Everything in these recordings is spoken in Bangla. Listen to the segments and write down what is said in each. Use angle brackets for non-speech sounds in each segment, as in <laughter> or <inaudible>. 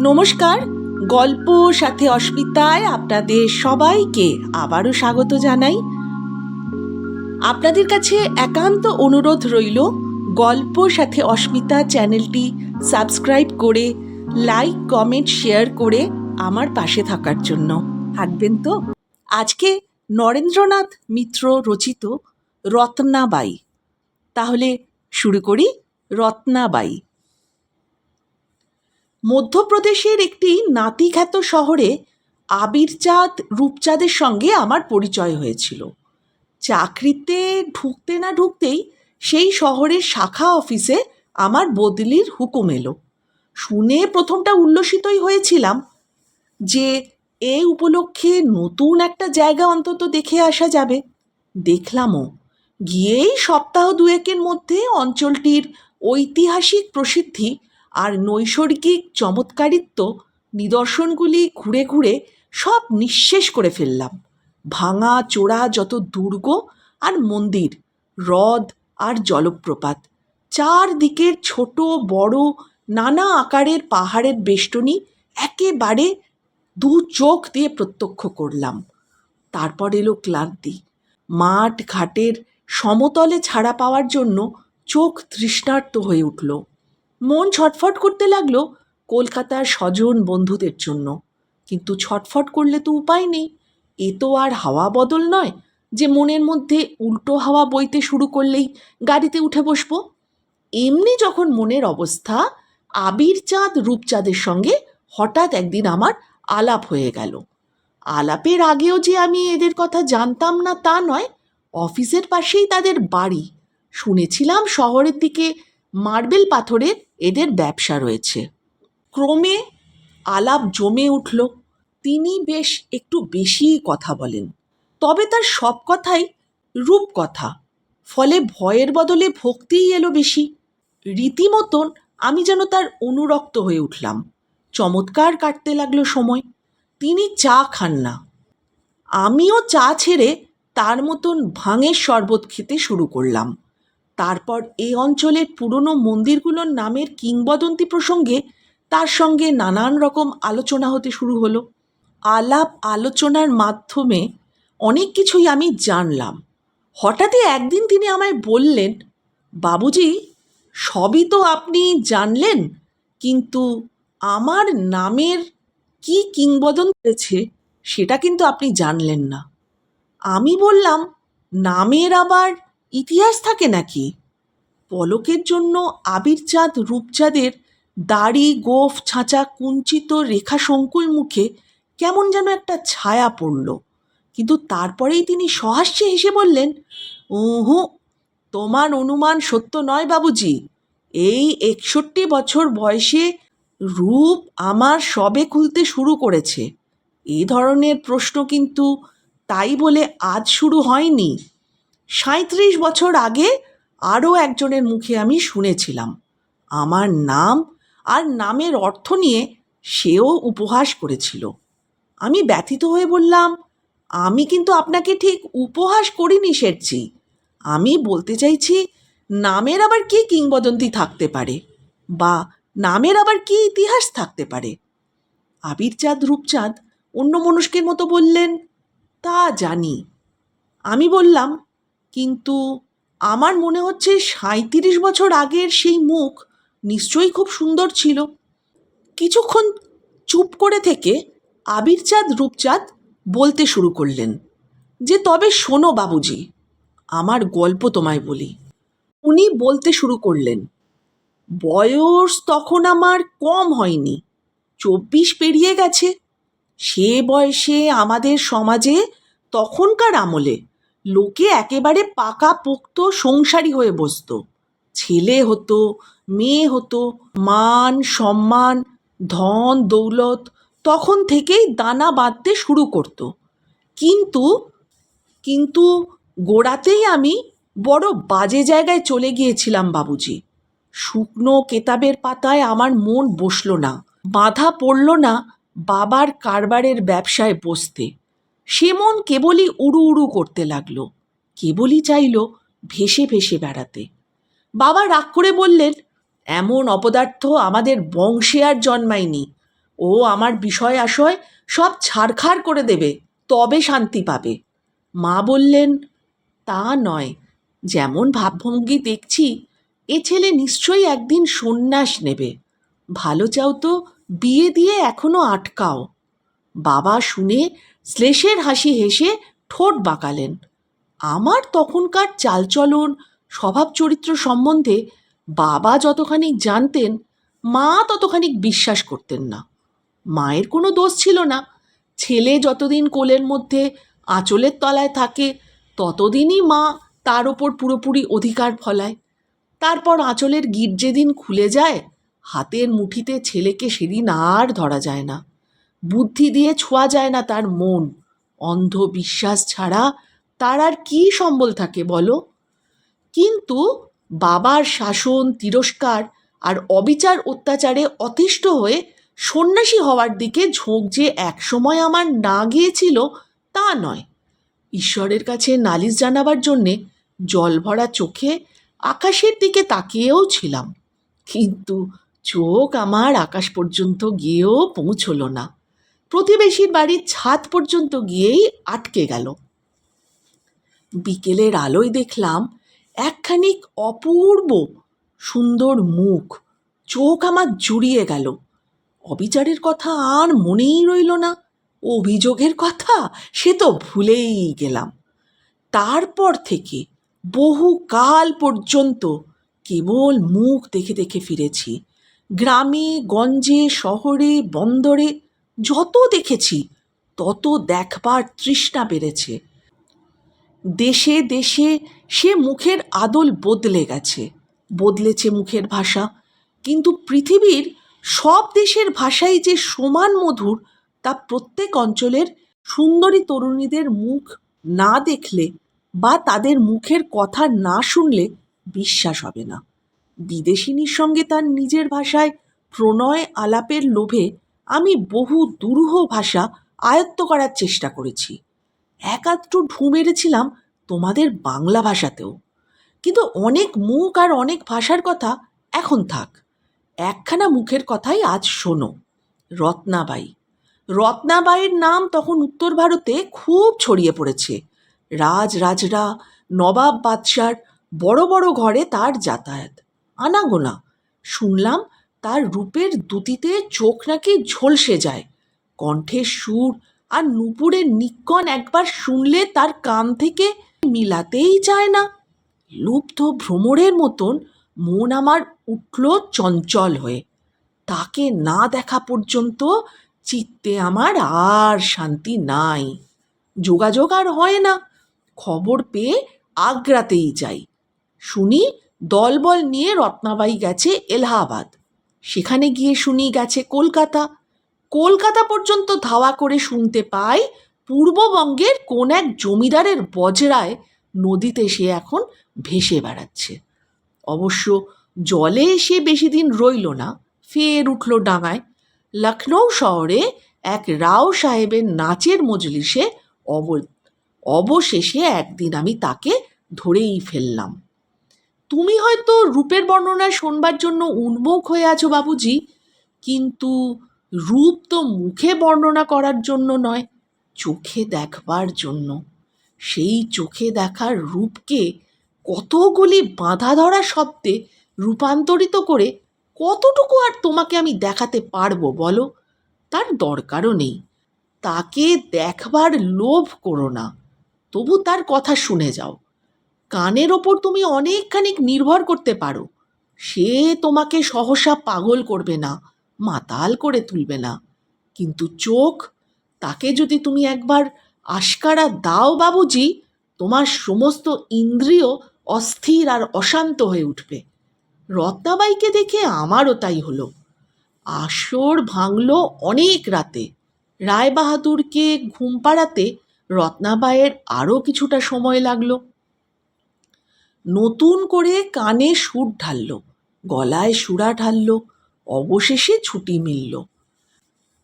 নমস্কার, গল্প, সাথে অস্মিতায় আপনাদের সবাইকে আবারও স্বাগত জানাই। আপনাদের কাছে একান্ত অনুরোধ রইল, গল্প, সাথে অস্মিতা চ্যানেলটি সাবস্ক্রাইব করে, লাইক, কমেন্ট, শেয়ার করে আমার পাশে থাকার জন্য। থাকবেন তো? আজকে নরেন্দ্রনাথ মিত্র রচিত রত্নাবাই। তাহলে শুরু করি রত্নাবাই। মধ্যপ্রদেশের একটি নাতিখ্যাত শহরে আবিরচাঁদ রূপচাঁদের সঙ্গে আমার পরিচয় হয়েছিল। চাকরিতে ঢুকতে না ঢুকতেই সেই শহরের শাখা অফিসে আমার বদলির হুকুম এলো। শুনে প্রথমটা উল্লসিতই হয়েছিলাম যে এ উপলক্ষে নতুন একটা জায়গা অন্তত দেখে আসা যাবে। দেখলামও। গিয়েই সপ্তাহ দুয়েকের মধ্যে অঞ্চলটির ঐতিহাসিক প্রসিদ্ধি আর নৈসর্গিক চমৎকারিত্ব নিদর্শনগুলি ঘুরে ঘুরে সব নিঃশেষ করে ফেললাম। ভাঙা, চোরা যত দুর্গ আর মন্দির, হ্রদ আর জলপ্রপাত, চারদিকের ছোট, বড়, নানা আকারের পাহাড়ের বেষ্টনী একেবারে দু চোখ দিয়ে প্রত্যক্ষ করলাম। তারপর এলো ক্লান্তি। মাঠ ঘাটের সমতলে ছাড়া পাওয়ার জন্য চোখ তৃষ্ণার্ত হয়ে উঠল। মন ছটফট করতে লাগল কলকাতার স্বজন বন্ধুদের জন্য। কিন্তু ছটফট করলে তো উপায় নেই। এ তো আর হাওয়া বদল নয় যে মনের মধ্যে উল্টো হাওয়া বইতে শুরু করলেই গাড়িতে উঠে বসবো। এমনি যখন মনের অবস্থা, আবির চাঁদ রূপচাঁদের সঙ্গে হঠাৎ একদিন আমার আলাপ হয়ে গেল। আলাপের আগেও যে আমি এদের কথা জানতাম না তা নয়, অফিসের পাশেই তাদের বাড়ি। শুনেছিলাম শহরের দিকে মার্বেল পাথরের এদের ব্যবসা রয়েছে। ক্রমে আলাপ জমে উঠল। তিনি বেশ একটু বেশিই কথা বলেন। তবে তার সব কথাই রূপকথা ফলে ভয়ের বদলে ভক্তিই এলো বেশি। রীতিমতন আমি যেন তার অনুরক্ত হয়ে উঠলাম। চমৎকার কাটতে লাগল সময়। তিনি চা খান না। আমিও চা ছেড়ে তার মতন ভাঙের শরবত খেতে শুরু করলাম। তারপর এই অঞ্চলের পুরনো মন্দিরগুলোর নামের কিংবদন্তি প্রসঙ্গে তার সঙ্গে নানান রকম আলোচনা হতে শুরু হলো। আলাপ আলোচনার মাধ্যমে অনেক কিছুই আমি জানলাম। হঠাৎই একদিন তিনি আমায় বললেন, বাবুজি, সবই তো আপনি জানলেন, কিন্তু আমার নামের কি কিংবদন্তি রয়েছে সেটা কিন্তু আপনি জানলেন না। আমি বললাম, নামের আবার ইতিহাস থাকে নাকি? পলকের জন্য আবিরচাঁদ রূপচাঁদের দাড়ি, গোফ, ছাঁচা, কুঞ্চিত রেখা সংকুল মুখে কেমন যেন একটা ছায়া পড়ল। কিন্তু তারপরেই তিনি সহাস্যে হেসে বললেন, উহু, তোমার অনুমান সত্য নয় বাবুজি। এই একষট্টি বছর বয়সে রূপ আমার সবে খুলতে শুরু করেছে। এ ধরনের প্রশ্ন কিন্তু তাই বলে আজ শুরু হয়নি। সাঁত্রিশ বছর আগে আরও একজনের মুখে আমি শুনেছিলাম। আমার নাম আর নামের অর্থ নিয়ে সেও উপহাস করেছিল। আমি ব্যথিত হয়ে বললাম, আমি কিন্তু আপনাকে ঠিক উপহাস করিনি, শেঠজি। আমি বলতে চাইছি, নামের আবার কী কিংবদন্তি থাকতে পারে? বা নামের আবার কী ইতিহাস থাকতে পারে? আবিরচাঁদ রূপচাঁদ অন্য মনস্কের মতো বললেন, তা জানি। আমি বললাম কিন্তু আমার মনে হচ্ছে সাঁত্রিশ বছর আগের সেই মুখ নিশ্চয়ই খুব সুন্দর ছিল। কিছুক্ষণ চুপ করে থেকে আবিরচাঁদ রূপচাঁদ বলতে শুরু করলেন যে, তবে শোনো বাবুজি, আমার গল্প তোমায় বলি। উনি বলতে শুরু করলেন, বয়স তখন আমার কম হয়নি, চব্বিশ পেরিয়ে গেছে। সে বয়সে আমাদের সমাজে তখনকার আমলে লোকে একেবারে পাকা পোক্ত সংসারী হয়ে বসত। ছেলে হতো, মেয়ে হতো, মান, সম্মান, ধন, দৌলত তখন থেকেই দানা বাঁধতে শুরু করত। কিন্তু কিন্তু গোড়াতেই আমি বড় বাজে জায়গায় চলে গিয়েছিলাম বাবুজি। শুকনো কেতাবের পাতায় আমার মন বসল না, বাধা পড়ল না বাবার কারবারের ব্যবসায় বসতে। সে মন কেবলই উড়ু উড়ু করতে লাগল। কেবলই চাইল ভেসে ভেসে বেড়াতে। বাবা রাগ করে বললেন, এমন অপদার্থ আমাদের বংশে আর জন্মায়নি। ও আমার বিষয় আশয় সব ছাড়খাড় করে দেবে, তবে শান্তি পাবে। মা বললেন, তা নয়। যেমন ভাবভঙ্গি দেখছি, এ ছেলে নিশ্চয়ই একদিন সন্ন্যাস নেবে। ভালো চাও তো বিয়ে দিয়ে এখনও আটকাও। বাবা শুনে শ্লেষের হাসি হেসে ঠোঁট বাঁকালেন। আমার তখনকার চালচলন, স্বভাব চরিত্র সম্বন্ধে বাবা যতখানি জানতেন, মা ততখানি বিশ্বাস করতেন না। মায়ের কোনো দোষ ছিল না। ছেলে যতদিন কোলের মধ্যে আঁচলের তলায় থাকে, ততদিনই মা তার ওপর পুরোপুরি অধিকার ফলায়। তারপর আঁচলের গিট যেদিন খুলে যায়, হাতের মুঠিতে ছেলেকে সেদিন আর ধরা যায় না। বুদ্ধি দিয়ে ছোঁয়া যায় না তার মন। অন্ধ বিশ্বাস ছাড়া তার আর কী সম্বল থাকে বলো? কিন্তু বাবার শাসন, তিরস্কার আর অবিচার অত্যাচারে অতিষ্ঠ হয়ে সন্ন্যাসী হওয়ার দিকে ঝোঁক যে একসময় আমার না গিয়েছিল তা নয়। ঈশ্বরের কাছে নালিশ জানাবার জন্যে জল ভরা চোখে আকাশের দিকে তাকিয়েও ছিলাম। কিন্তু চোখ আমার আকাশ পর্যন্ত গিয়েও পৌঁছলো না। প্রতিবেশীর বাড়ির ছাদ পর্যন্ত গিয়েই আটকে গেল। বিকেলের আলোয় দেখলাম একখানিক অপূর্ব সুন্দর মুখ, চোখ আমার জুড়িয়ে গেল। অবিচারের কথা আর মনেই রইল না, অভিযোগের কথা সে তো ভুলেই গেলাম। তারপর থেকে বহু কাল পর্যন্ত কেবল মুখ দেখে দেখে ফিরেছি। গ্রামে, গঞ্জে, শহরে, বন্দরে যত দেখেছি, তত দেখবার তৃষ্ণা বেড়েছে। দেশে দেশে সে মুখের আদল বদলে গেছে। বদলেছে মুখের ভাষা। কিন্তু পৃথিবীর সব দেশের ভাষাই যে সমান মধুর, তা প্রত্যেক অঞ্চলের সুন্দরী তরুণীদের মুখ না দেখলে বা তাদের মুখের কথা না শুনলে বিশ্বাস হবে না। বিদেশিনীর সঙ্গে তার নিজের ভাষায় প্রণয় আলাপের লোভে আমি বহু দুরূহ ভাষা আয়ত্ত করার চেষ্টা করেছি। একাত্র ঢু মেরেছিলাম তোমাদের বাংলা ভাষাতেও। কিন্তু অনেক মুখ আর অনেক ভাষার কথা এখন থাক। একখানা মুখের কথাই আজ শোনো, রত্নাবাই। রত্নাবাইয়ের নাম তখন উত্তর ভারতে খুব ছড়িয়ে পড়েছে। রাজ রাজরা নবাব বাদশার বড় বড় ঘরে তার যাতায়াত। আনাগোনা, শুনলাম তার রূপের দুতিতে চোখ নাকি ঝলসে যায়। কণ্ঠের সুর আর নুপুরের নিক্কণ একবার শুনলে তার কান থেকে মিলাতেই চায় না। লুপ্ত ভ্রমরের মতন মন আমার উঠল চঞ্চল হয়ে। তাকে না দেখা পর্যন্ত চিত্তে আমার আর শান্তি নাই। যোগাযোগ আর হয় না। খবর পেয়ে আগ্রাতেই যাই। শুনি দলবল নিয়ে রত্নাবাই গেছে এলাহাবাদ। সেখানে গিয়ে শুনি গেছে কলকাতা। কলকাতা পর্যন্ত ধাওয়া করে শুনতে পাই পূর্ববঙ্গের কোন এক জমিদারের বজরায় নদীতে সে এখন ভেসে বেড়াচ্ছে। অবশ্য জলে সে বেশি দিন রইল না, ফের উঠল ডাঙায়। লখনৌ শহরে এক রাও সাহেবের নাচের মজলিসে অব, অবশেষে একদিন আমি তাকে ধরেই ফেললাম। তুমি হয়তো রূপের বর্ণনা শোনবার জন্য উন্মুখ হয়ে আছো বাবুজি, কিন্তু রূপ তো মুখে বর্ণনা করার জন্য নয়, চোখে দেখবার জন্য। সেই চোখে দেখার রূপকে কতগুলি বাঁধা ধরা শব্দে রূপান্তরিত করে কতটুকু আর তোমাকে আমি দেখাতে পারব বলো? তার দরকারও নেই। তাকে দেখবার লোভ করো না। তবু তার কথা শুনে যাও। কানের ওপর তুমি অনেকখানিক নির্ভর করতে পারো। সে তোমাকে সহসা পাগল করবে না, মাতাল করে তুলবে না। কিন্তু চোখ, তাকে যদি তুমি একবার আশকারা দাও বাবুজি, তোমার সমস্ত ইন্দ্রিয় অস্থির আর অশান্ত হয়ে উঠবে। রত্নাবাইকে দেখে আমারও তাই হলো। আসর ভাঙল অনেক রাতে। রায়বাহাদুরকে ঘুম পাড়াতে রত্নাবাইয়ের আরও কিছুটা সময় লাগল। নতুন করে কানে সুর ঢালল, গলায় সুরা ঢালল, অবশেষে ছুটি মিলল।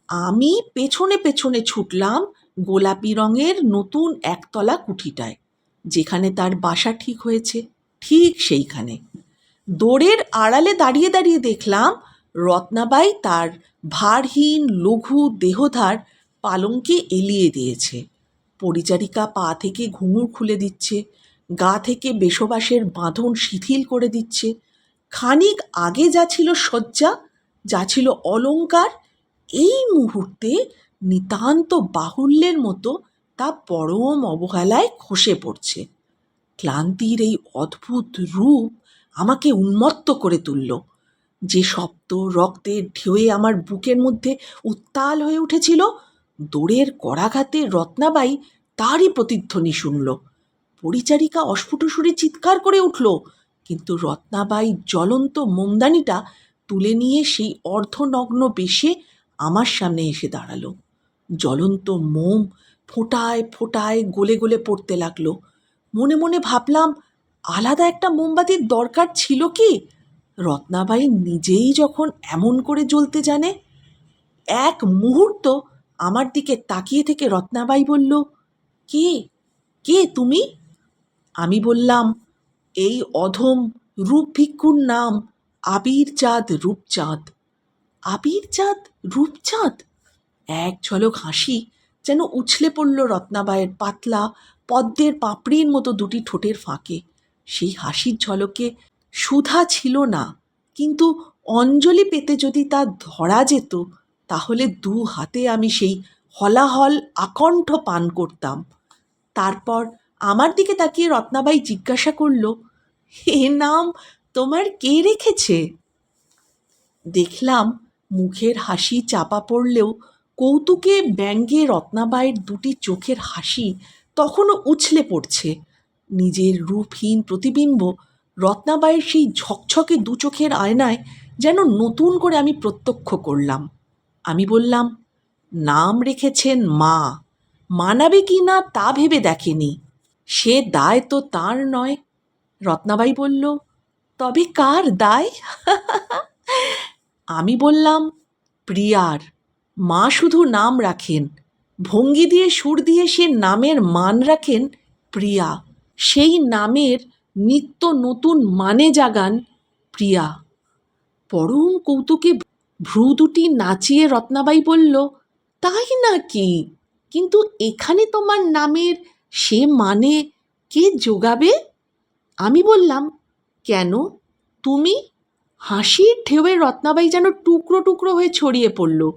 আমি পেছনে পেছনে ছুটলাম গোলাপি রঙের নতুন একতলা কুঠিটায়, যেখানে তার বাসা ঠিক হয়েছে, ঠিক সেইখানে। দোরের আড়ালে দাঁড়িয়ে দাঁড়িয়ে দেখলাম রত্নাবাই তার ভারহীন, লঘু দেহধার পালংকে এলিয়ে দিয়েছে। পরিচারিকা পা থেকে ঘুঙুর খুলে দিচ্ছে গা থেকে বেশবাসের বাঁধন শিথিল করে দিচ্ছে। খানিক আগে যা ছিল শয্যা, যা ছিল অলংকার এই মুহূর্তে নিতান্ত বাহুল্যের মতো তা পরম অবহেলায় খসে পড়ছে। ক্লান্তির এই অদ্ভুত রূপ আমাকে উন্মত্ত করে তুলল। যে শব্দ রক্তের ঢেউয়ে আমার বুকের মধ্যে উত্তাল হয়ে উঠেছিল দৌড়ের করাঘাতে রত্নাবাই তারই প্রতিধ্বনি শুনল। পরিচারিকা অস্ফুট সুরে চিৎকার করে উঠল, কিন্তু রত্নাবাই জ্বলন্ত মোমদানিটা তুলে নিয়ে সেই অর্ধনগ্ন বেশে আমার সামনে এসে দাঁড়াল। জ্বলন্ত মোম ফোঁটায় ফোঁটায় গলে গলে পড়তে লাগল। মনে মনে ভাবলাম, আলাদা একটা মোমবাতির দরকার ছিল কি? রত্নাবাই নিজেই যখন এমন করে জ্বলতে জানে, এক মুহূর্ত আমার দিকে তাকিয়ে থেকে রত্নাবাই বলল, কে? কে তুমি? আমি বললাম, এই অধম রূপ ভিক্ষুর নাম আবির চাঁদ রূপচাঁদ। আবির চাঁদ রূপচাঁদ? এক ঝলক হাসি যেন উছলে পড়ল রত্নাবায়ের পাতলা, পদ্মের পাপড়ির মতো দুটি ঠোঁটের ফাঁকে। সেই হাসির ঝলকে সুধা ছিল না, কিন্তু অঞ্জলি পেতে যদি তা ধরা যেত, তাহলে দু হাতে আমি সেই হলাহল আকণ্ঠ পান করতাম। তারপর আমার দিকে তাকিয়ে রত্নাবাই জিজ্ঞাসা করল, এ নাম তোমার কে রেখেছে? দেখলাম মুখের হাসি চাপা পড়লেও কৌতুকে ব্যঙ্গে রত্নাবাইয়ের দুটি চোখের হাসি তখনও উছলে পড়ছে। নিজের রূপহীন প্রতিবিম্ব রত্নাবাইয়ের সেই ঝকঝকে দু চোখের আয়নায় যেন নতুন করে আমি প্রত্যক্ষ করলাম। আমি বললাম, নাম রেখেছেন মা। মানাবে কি না তা ভেবে দেখেনি। সে দায় তো তার নয়। রত্নাবাই বলল, তবে কার দায়? আমি বললাম, প্রিয়ার, মা শুধু নাম রাখেন। ভঙ্গি দিয়ে সুর দিয়ে সে নামের মান রাখেন প্রিয়া। সেই নামের নিত্য নতুন মানে জাগান প্রিয়া। পরম কৌতুকে ভ্রু দুটি নাচিয়ে রত্নাবাই বলল, তাই নাকি? কিন্তু এখানে তোমার নামের সে মানে কে যোগাবে আমি বললাম, কেন? তুমি? হাসির ঢেউয়ে রত্নাবাই যেন টুকরো টুকরো হয়ে ছড়িয়ে পড়ল।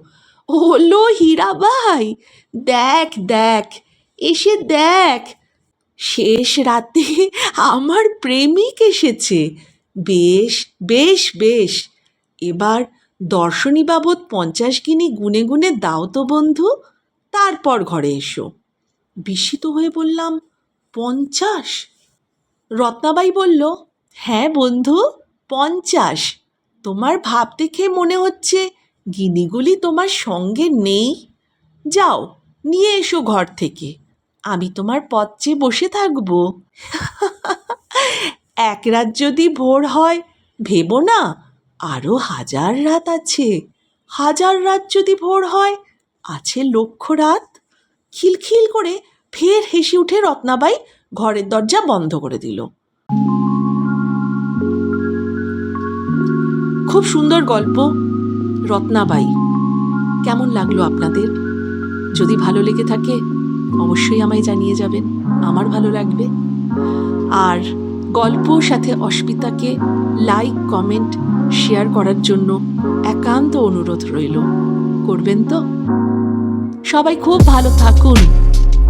হলো হীরাবাই! দেখ দেখ, এসে দেখ, শেষ রাতে আমার প্রেমিক এসেছে। বেশ বেশ বেশ, এবার দর্শনী বাবদ পঞ্চাশ গিনি গুনে গুনে দাও তো বন্ধু, তারপর ঘরে এসো। বিস্মিত হয়ে বললাম, পঞ্চাশ? রত্নাবাই বলল হ্যাঁ বন্ধু, পঞ্চাশ। তোমার ভাব দেখে মনে হচ্ছে গিনিগুলি তোমার সঙ্গে নেই। যাও, নিয়ে এসো ঘর থেকে। আমি তোমার পথ চেয়ে বসে থাকব। <laughs> এক রাত যদি ভোর হয়, ভেবো না আরও হাজার রাত আছে। হাজার রাত যদি ভোর হয়, আছে লক্ষ রাত। খিলখিল করে ফের হেসে উঠে রত্নাবাই ঘরের দরজা বন্ধ করে দিল। খুব সুন্দর গল্প, রত্নাবাই। কেমন লাগল আপনাদের? যদি ভালো লেগে থাকে, অবশ্যই আমায় জানিয়ে যাবেন। আমার ভালো লাগবে। আর গল্প সাথে অস্মিতাকে লাইক কমেন্ট শেয়ার করার জন্য একান্ত অনুরোধ রইল। করবেন তো? সবাই খুব ভালো থাকুন।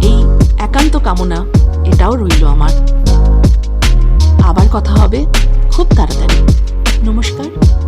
এই একান্ত কামনা, এটাও রইল আমার। আবার কথা হবে খুব তাড়াতাড়ি। নমস্কার।